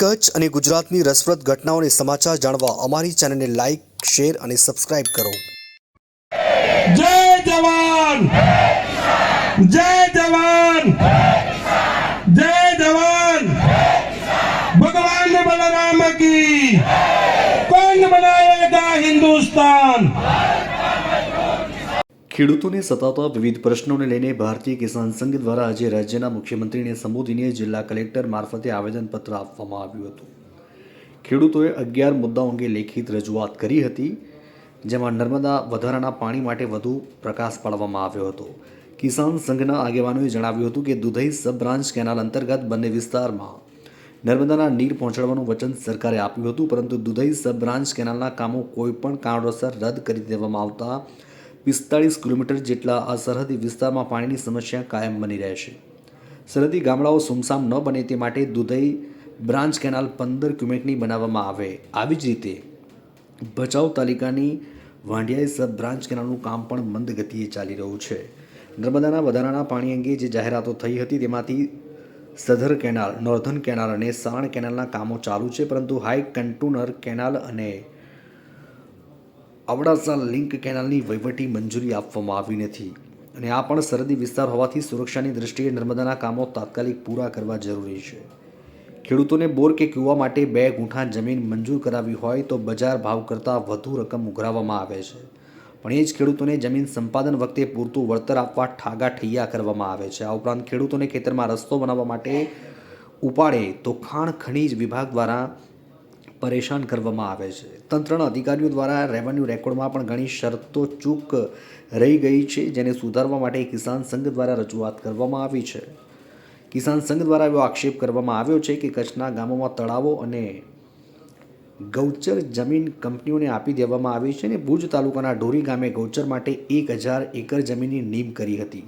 કચ્છ અને ગુજરાતની રસપ્રદ ઘટનાઓને સમાચાર જાણવા અમારી ચેનલને લાઈક, શેર અને સબસ્ક્રાઇબ કરો. જય જવાન! જય જવાન! જય જવાન! ભગવાન બલરામ કી! કોણ બનાયેગા હિન્દુસ્તાન? ખેડૂતોને સતાવતા વિવિધ પ્રશ્નોને લઈને ભારતીય કિસાન સંઘ દ્વારા આજે રાજ્યના મુખ્યમંત્રીને સંબોધીને જિલ્લા કલેક્ટર મારફતે આવેદનપત્ર આપવામાં આવ્યું હતું. ખેડૂતોએ અગિયાર મુદ્દાઓ અંગે લેખિત રજૂઆત કરી હતી, જેમાં નર્મદા વધારાના પાણી માટે વધુ પ્રકાશ પાડવામાં આવ્યો હતો. કિસાન સંઘના આગેવાનોએ જણાવ્યું હતું કે દુધઈ સબ બ્રાન્ચ કેનાલ અંતર્ગત બંને વિસ્તારમાં નર્મદાના નીર પહોંચાડવાનું વચન સરકારે આપ્યું હતું, પરંતુ દુધઈ સબ બ્રાન્ચ કેનાલના કામો કોઈપણ કારણોસર રદ કરી દેવામાં આવતા પિસ્તાળીસ કિલોમીટર જેટલા આ સરહદી વિસ્તારમાં પાણીની સમસ્યા કાયમ બની રહેશે સરહદી ગામડાઓ સુમસામ ન બને તે માટે દુધઈ બ્રાન્ચ કેનાલ પંદર ક્યુમેકની બનાવવામાં આવે. આવી જ રીતે ભચાઉ તાલુકાની વાંઢિયાઈ સબ બ્રાન્ચ કેનાલનું કામ પણ મંદ ગતિએ ચાલી રહ્યું છે. નર્મદાના વધારાના પાણી અંગે જે જાહેરાતો થઈ હતી તેમાંથી સધર કેનાલ, નોર્ધન કેનાલ અને સાણ કેનાલના કામો ચાલુ છે, પરંતુ હાઈ કન્ટુનર કેનાલ અને અબડાસા લિંક કેનાલની વહીવટી મંજૂરી આપવામાં આવી નથી. અને આ પણ સરહદી વિસ્તાર હોવાથી સુરક્ષાની દૃષ્ટિએ નર્મદાના કામો તાત્કાલિક પૂરા કરવા જરૂરી છે. ખેડૂતોને બોર કે કૂવા માટે બે ગુંઠા જમીન મંજૂર કરાવી હોય તો બજાર ભાવ કરતાં વધુ રકમ ઉઘરાવવામાં આવે છે. પણ એ જ ખેડૂતોને જમીન સંપાદન વખતે પૂરતું વળતર આપવા ઠાગા ઠૈયા કરવામાં આવે છે. આ ઉપરાંત ખેડૂતોને ખેતરમાં રસ્તો બનાવવા માટે ઉપાડે તો ખાણ ખનીજ વિભાગ દ્વારા પરેશાન કરવામાં આવે છે. તંત્રના અધિકારીઓ દ્વારા રેવન્યુ રેકોર્ડમાં પણ ઘણી શરતો ચૂક રહી ગઈ છે, જેને સુધારવા માટે કિસાન સંઘ દ્વારા રજૂઆત કરવામાં આવી છે. કિસાન સંઘ દ્વારા એવો આક્ષેપ કરવામાં આવ્યો છે કે કચ્છના ગામોમાં તળાવો અને ગૌચર જમીન કંપનીઓને આપી દેવામાં આવી છે અને ભુજ તાલુકાના ઢોરી ગામે ગૌચર માટે એક હજાર એકર જમીનની નીમ કરી હતી.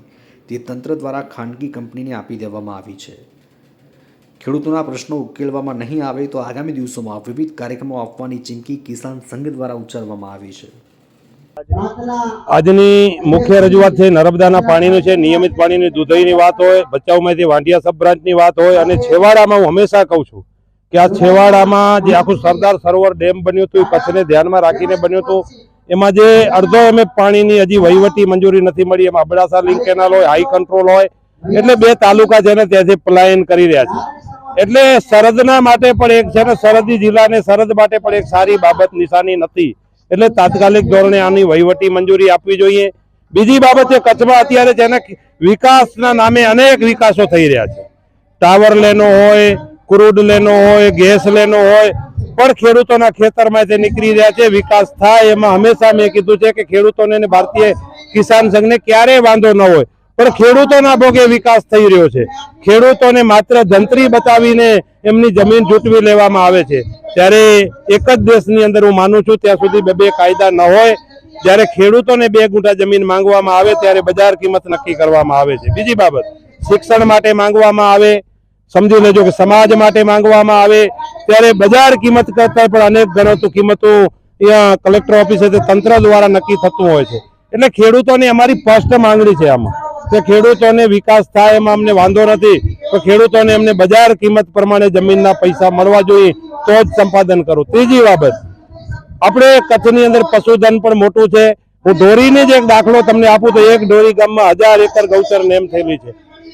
તે તંત્ર દ્વારા ખાનગી કંપનીને આપી દેવામાં આવી છે. ખેડૂતોના પ્રશ્નો ઉકેલવામાં નહીં આવે તો આગામી દિવસોમાં વિવિધ કાર્યક્રમો આપવાની ચીમકી કિસાન સંઘ દ્વારા ઉચ્ચારવામાં આવી છે. આજની મુખ્ય રજૂઆત છે, નર્મદાના પાણીનું છે, નિયમિત પાણીની દુધઈની વાત હોય, ભચાઉમાંથી વાંઢિયા સબ બ્રાન્ચની વાત હોય અને છેવાડામાં હું હંમેશા કહું છું કે આ છેવાડામાં જે આખું સરદાર સરોવર ડેમ બન્યું હતું કચ્છને ધ્યાનમાં રાખીને બન્યું હતું. એમાં જે અડધો એમ પાણીની હજી વહીવટી મંજૂરી નથી મળી, એમાં અબડાસા લિંક કેનાલ હોય, હાઈ કંટ્રોલ હોય, એટલે બે તાલુકા છે ને ત્યાંથી પલાયન કરી રહ્યા છે. એટલે સરહદના માટે પણ એક છે ને સરહદી જિલ્લાને સરહદ માટે પણ એક સારી બાબત નિશાની નથી. એટલે તાત્કાલિક ધોરણે આની વહીવટી મંજૂરી આપવી જોઈએ. બીજી બાબત છે, કચ્છમાં અત્યારે છે ને વિકાસના નામે અનેક વિકાસો થઈ રહ્યા છે. ટાવર લેનો હોય, ક્રૂડ લેનો હોય, ગેસ લેનો હોય, પણ ખેડૂતોના ખેતરમાં તે નીકળી રહ્યા છે, વિકાસ થાય એમાં હંમેશા મેં કીધું છે કે ખેડૂતોને ભારતીય કિસાન સંઘને ક્યારેય વાંધો ન હોય. પણ ખેડૂતોના ભોગે વિકાસ થઈ રહ્યો છે. ખેડૂતોને માત્ર જંત્રી બતાવીને એમની જમીન જૂટવી લેવામાં આવે છે. ત્યારે એક જ દેશની અંદર હું માનું છું, ત્યાં સુધી બે બે કાયદા ન હોય. જ્યારે ખેડૂતોને બે ગુંઠા જમીન માંગવામાં આવે, ત્યારે બજાર કિંમત નક્કી કરવામાં આવે છે. બીજી બાબત, શિક્ષણ માટે માંગવામાં આવે, સમજી લેજો કે સમાજ માટે માંગવામાં આવે. ત્યારે બજાર કિંમત કરતા પણ અનેક ગણતો કિંમતો અહીંયા કલેક્ટર ઓફિસે તંત્ર દ્વારા નક્કી થતું હોય છે. એટલે ખેડૂતોની અમારી સ્પષ્ટ માંગણી છે આમાં. કે ખેડૂતોને વિકાસ થાય એમાં અમને વાંધો નથી. તો ખેડૂતોને એમને બજાર કિંમત પ્રમાણે જમીનના પૈસા મળવા જોઈએ, તો જ સંપાદન કરું. ત્રીજી બાબત, આપણે કચ્છની અંદર પશુધન પણ મોટું છે. હું ઢોરીને જ એક દાખલો તમને આપું તો એક ઢોરી ગામમાં હજાર એકર ગૌચર નેમ થયેલી છે.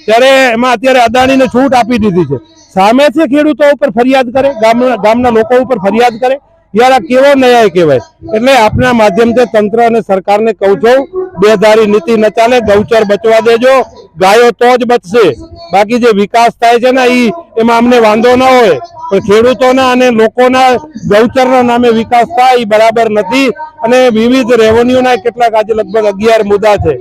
ત્યારે એમાં અત્યારે અદાણીને છૂટ આપી દીધી છે. સામેથી ખેડૂતો ઉપર ફરિયાદ કરે, ગામના ગામના લોકો ઉપર ફરિયાદ કરે યાર આ કેવો ન્યાય કહેવાય? એટલે આપના માધ્યમથી તંત્ર અને સરકારને કહું છું, બેધારી નીતિ ન ચાલે, ગૌચર બચવા દેજો, ગાયો તો જ બચશે. બાકી જે વિકાસ થાય છે ને એ એમાં અમને વાંધો ન હોય. પણ ખેડૂતોના અને લોકોના ગૌચરના નામે વિકાસ થાય એ બરાબર નથી. અને વિવિધ રેવન્યુના કેટલાક આજે લગભગ અગિયાર મુદ્દા છે.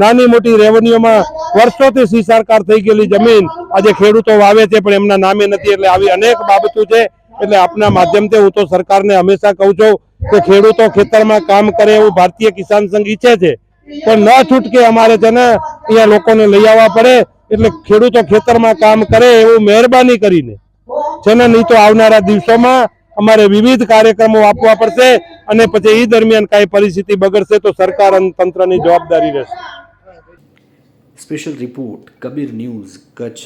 નાની મોટી રેવન્યુમાં વર્ષોથી સી સરકાર થઈ ગયેલી જમીન આજે ખેડૂતો વાવે છે, પણ એમના નામે નથી. એટલે આવી અનેક બાબતો છે. એટલે આપના માધ્યમથી હું તો સરકારને હંમેશા કહું છું કે ખેડૂતો ખેતરમાં કામ કરે એવું ભારતીય કિસાન સંઘ ઈચ્છે છે. પણ ન છૂટકે અમારે છે ને અહીંયા લોકોને લઈ આવવા પડે એટલે ખેડૂતો ખેતરમાં કામ કરે એવું મહેરબાની કરીને. છે ને નહીં તો આવનારા દિવસોમાં અમારે વિવિધ કાર્યક્રમો આપવા પડશે અને પછી એ દરમિયાન કાંઈ પરિસ્થિતિ બગડશે તો સરકાર અને તંત્રની જવાબદારી રહેશે. Special report Kabir news Kutch.